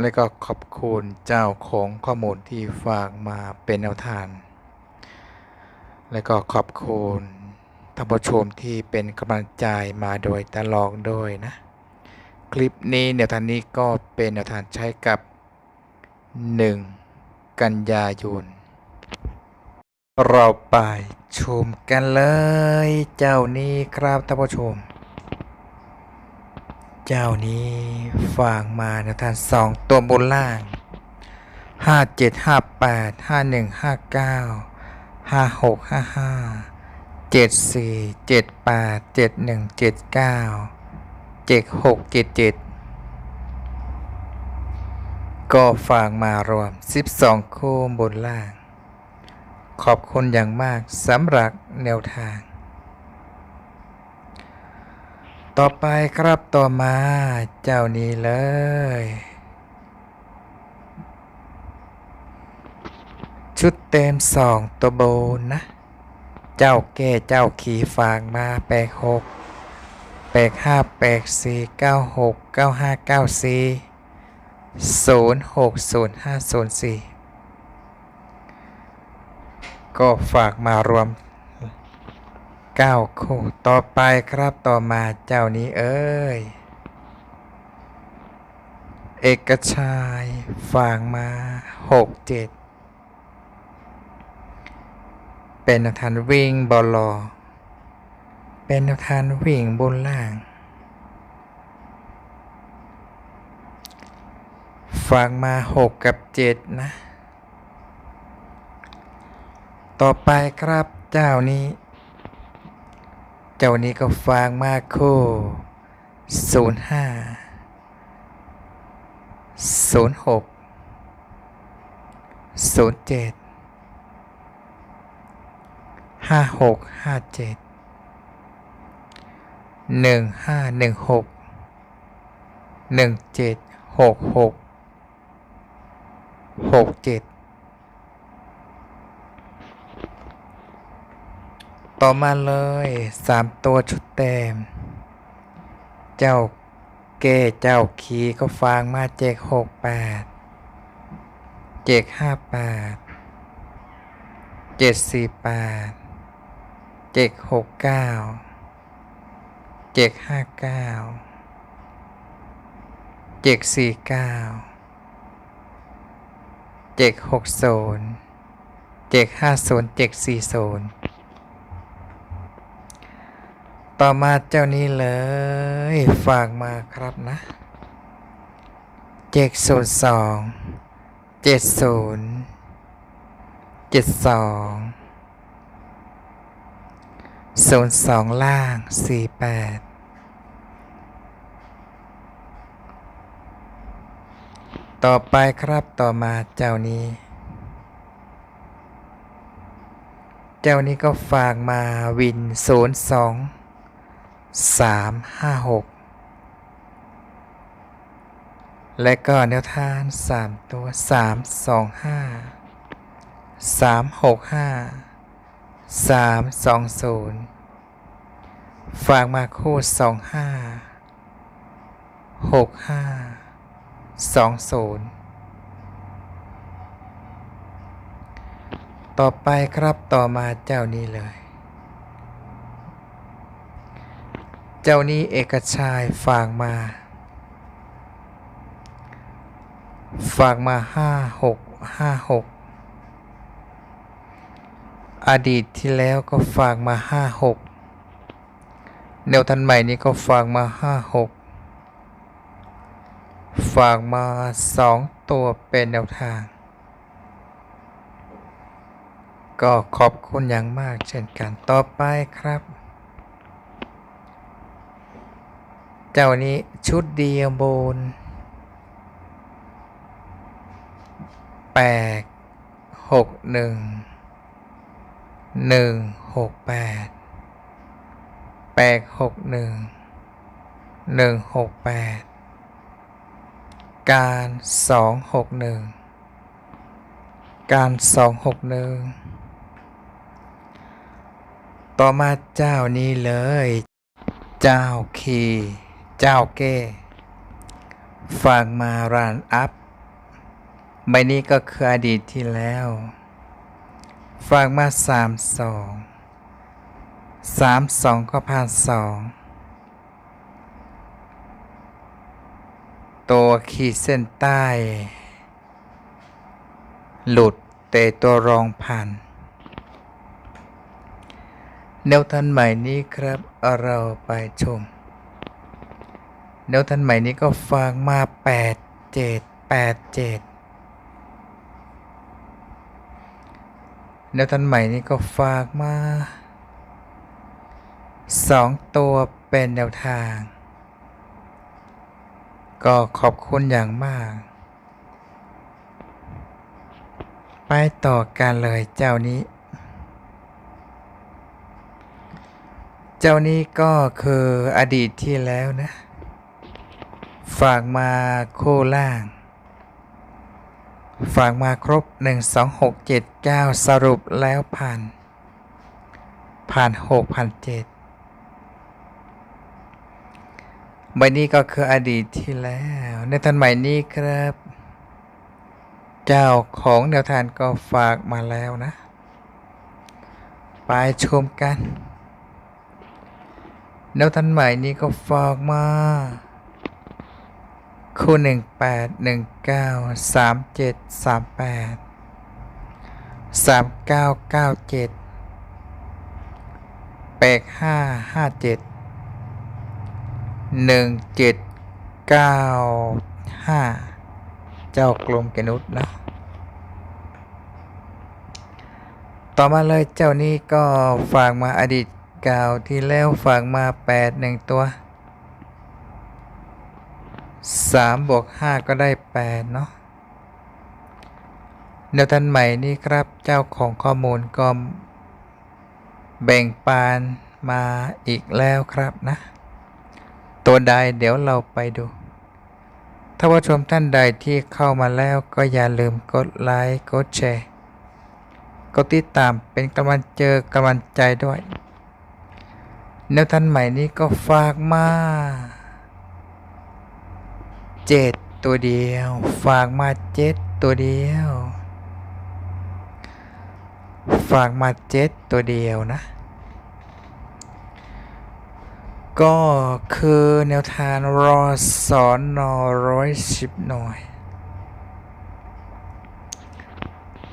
และก็ขอบคุณเจ้าของข้อมูลที่ฝากมาเป็นแนวทาง และก็ขอบคุณท่านผู้ชมที่เป็นกำลังใจมาโดยตลอดด้วยนะ คลิปนี้แนวทางนี้ก็เป็นแนวทางใช้กับ 1 กันยายนเราไปชมกันเลย เจ้านี้ครับท่านผู้ชม เจ้านี้ฝากมาในทานสองตัวบนล่างห้าเจ็ดห้าแปดห้าหนึ่งห้าเก้าห้าหกห้าห้าเจ็ดสี่เจ็ดแปดเจ็ดหนึ่งเจ็ดเก้าเจ็ดหกเจ็ดเจ็ดก็ฝากมารวม 12 คู่บนล่าง ขอบคุณอย่างมากสำหรับแนวทาง ต่อไปครับต่อมาเจ้านี้เลย ชุดเต็มสองตัวโบนนะ เจ้าแก่เจ้าขี่ฝากมาแปกหกแปกห้าแปกสี่เก้าหกเก้าห้าเก้าสี่ศูนย์หกศูนย์ห้าศูนย์สี่ก็ฝากมารวม เก้าคู่ ต่อไปครับต่อมาเจ้านี้เอ้ย เอกชัยฝางมาหกเจ็ดเป็นนักทานวิ่งบอลลอเป็นนักทานวิ่งบนล่าง ฝางมาหกกับเจ็ดนะ ต่อไปครับเจ้านี้ เจ้านี้ก็ฟังมากคู่ศูนย์ห้าศูนย์หกศูนย์เจ็ดห้าหกห้าเจ็ดหนึ่งห้าหนึ่งหกหนึ่งเจ็ดหกหกหกเจ็ด ต่อมาเลยสามตัวชุดเต็ม เจ้าเก้เจ้าขีก็ฟางมาเจกหกแปดเจกห้าแปดเจ็ดสี่แปดเจกหกเก้าเจกห้าเก้าเจกสี่เก้าเจกหกศูนย์เจกห้าศูนย์เจกสี่ศูนย์ ต่อมาเจ้านี้เลย ฝากมาครับนะเจ็ดศูนย์สองเจ็ดศูนย์เจ็ดสองศูนย์สองล่างสี่แปดต่อไปครับต่อมาเจ้านี้ เจ้านี้ก็ฝากมาวินศูนย์สอง สามห้าหกและก็แนวทางสามตัวสามสองห้าสามหกห้าสามสองศูนย์ฝากมาคู่สองห้าหกห้าสองศูนย์ต่อไปครับต่อมาเจ้านี้เลย เจ้านี้เอกชายฝากมา ฝากมาห้าหกห้าหกอดีตที่แล้วก็ฝากมาห้าหกแนวทันใหม่นี้ก็ฝากมาห้าหกฝากมาสองตัวเป็นแนวทาง ก็ขอบคุณอย่างมากเช่นกันต่อไปครับ เจ้านี้ชุดเดียวบนแปดหกหนึ่งหนึ่งหกแปดแปดหกหนึ่งหนึ่งหกแปดการสองหกหนึ่งการสองหกหนึ่งต่อมาเจ้านี้เลย เจ้าคี เจ้าเก้ฝากมารันอัพใบนี้ก็คืออดีตที่แล้วฝากมาสามสองสามสองก็ผ่านสองตัวขีดเส้นใต้ หลุดแต่ตัวรองผ่านแนวทันใหม่นี้ครับ เราไปชม แนวทันใหม่นี้ก็ฝากมาแปดเจ็ดแปดเจ็ดแนวทันใหม่นี้ก็ฝากมาสองตัวเป็นแนวทาง ก็ขอบคุณอย่างมาก ไปต่อกันเลยเจ้านี้ เจ้านี้ก็คืออดีตที่แล้วนะ ฝากมาคู่ล่าง ฝากมาครบ 1 2 6 7 9 สรุปแล้วผ่าน ผ่าน6ผ่าน7ใบนี้ก็คืออดีตที่แล้ว ในทันใหม่นี้ครับ เจ้าของแนวทานก็ฝากมาแล้วนะ ไปชมกัน แนวทันใหม่นี้ก็ฝากมา คู่หนึ่งแปดหนึ่งเก้าสามเจ็ดสามแปดสามเก้าเก้าเจ็ดแปดห้าห้าเจ็ดหนึ่งเจ็ดเก้าห้าเจ้ากลมแกนุษนะต่อมาเลยเจ้านี้ก็ฝากมาอดีตเก่าที่แล้วฝากมาแปดหนึ่งตัว สามบวกห้าก็ได้แปดเนาะแนวทันใหม่นี้ครับเจ้าของข้อมูลก็แบ่งปานมาอีกแล้วครับนะ ตัวใดเดี๋ยวเราไปดู ถ้าว่าชมท่านใดที่เข้ามาแล้วก็อย่าลืมกดไลค์กดแชร์กดติดตามเป็นกำลังเจอกำลังใจด้วยแนวทันใหม่นี้ก็ฝากมา เจ็ดตัวเดียว ฝากมาเจ็ดตัวเดียว ฝากมาเจ็ดตัวเดียวนะ ก็คือแนวทางรอสอนนอร้อยสิบหน่วย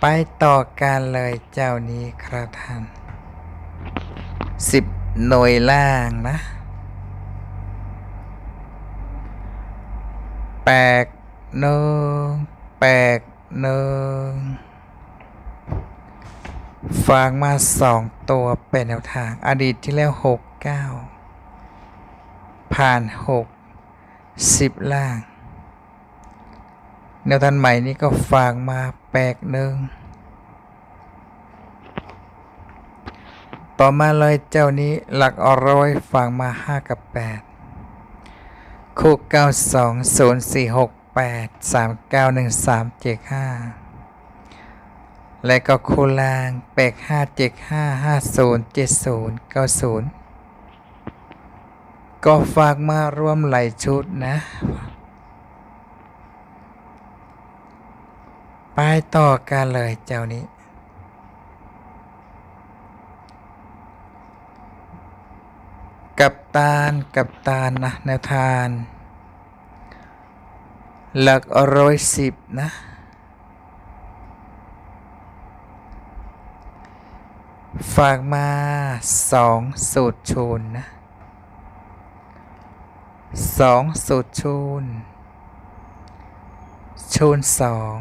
ไปต่อกันเลยเจ้านี้ครับท่านสิบหน่วยล่างนะ แปลกหนึ่งแปลกหนึ่งฝากมาสองตัวเป็นแนวทางอดีตที่แล้วหกเก้าผ่านหกสิบล่าง แนวทางใหม่นี้ก็ฝากมาแปลกหนึ่งต่อมาเลยเจ้านี้หลักอร้อยฝากมาห้ากับแปด คู่เก้าสองศูนย์สี่หกแปดสามเก้าหนึ่งสามเจ็ดห้าและก็คู่ล่างแปดห้าเจ็ดห้าห้าศูนย์เจ็ดศูนย์เก้าศูนย์ก็ฝากมาร่วมไหลายชุดนะ ไปต่อกันเลยเจ้านี้ กับตาลกับตาลนะแนวทาน หลักร้อยสิบนะฝากมาสองสูตรชูนนะสองสูตรชูนชูนสอง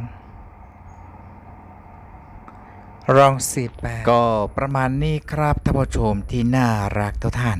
รองสี่แปดก็ประมาณนี้ครับท่านผู้ชมที่น่ารักทุกท่าน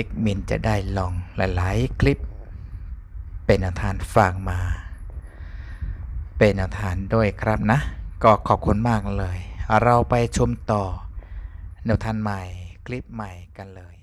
เอกมินจะได้ลองหลาย ๆ คลิป เป็นอนวทานฝากมา เป็นอนวทานด้วยครับนะ ก็ขอบคุณมากเลย เราไปชมต่อแนวทานใหม่คลิปใหม่กันเลย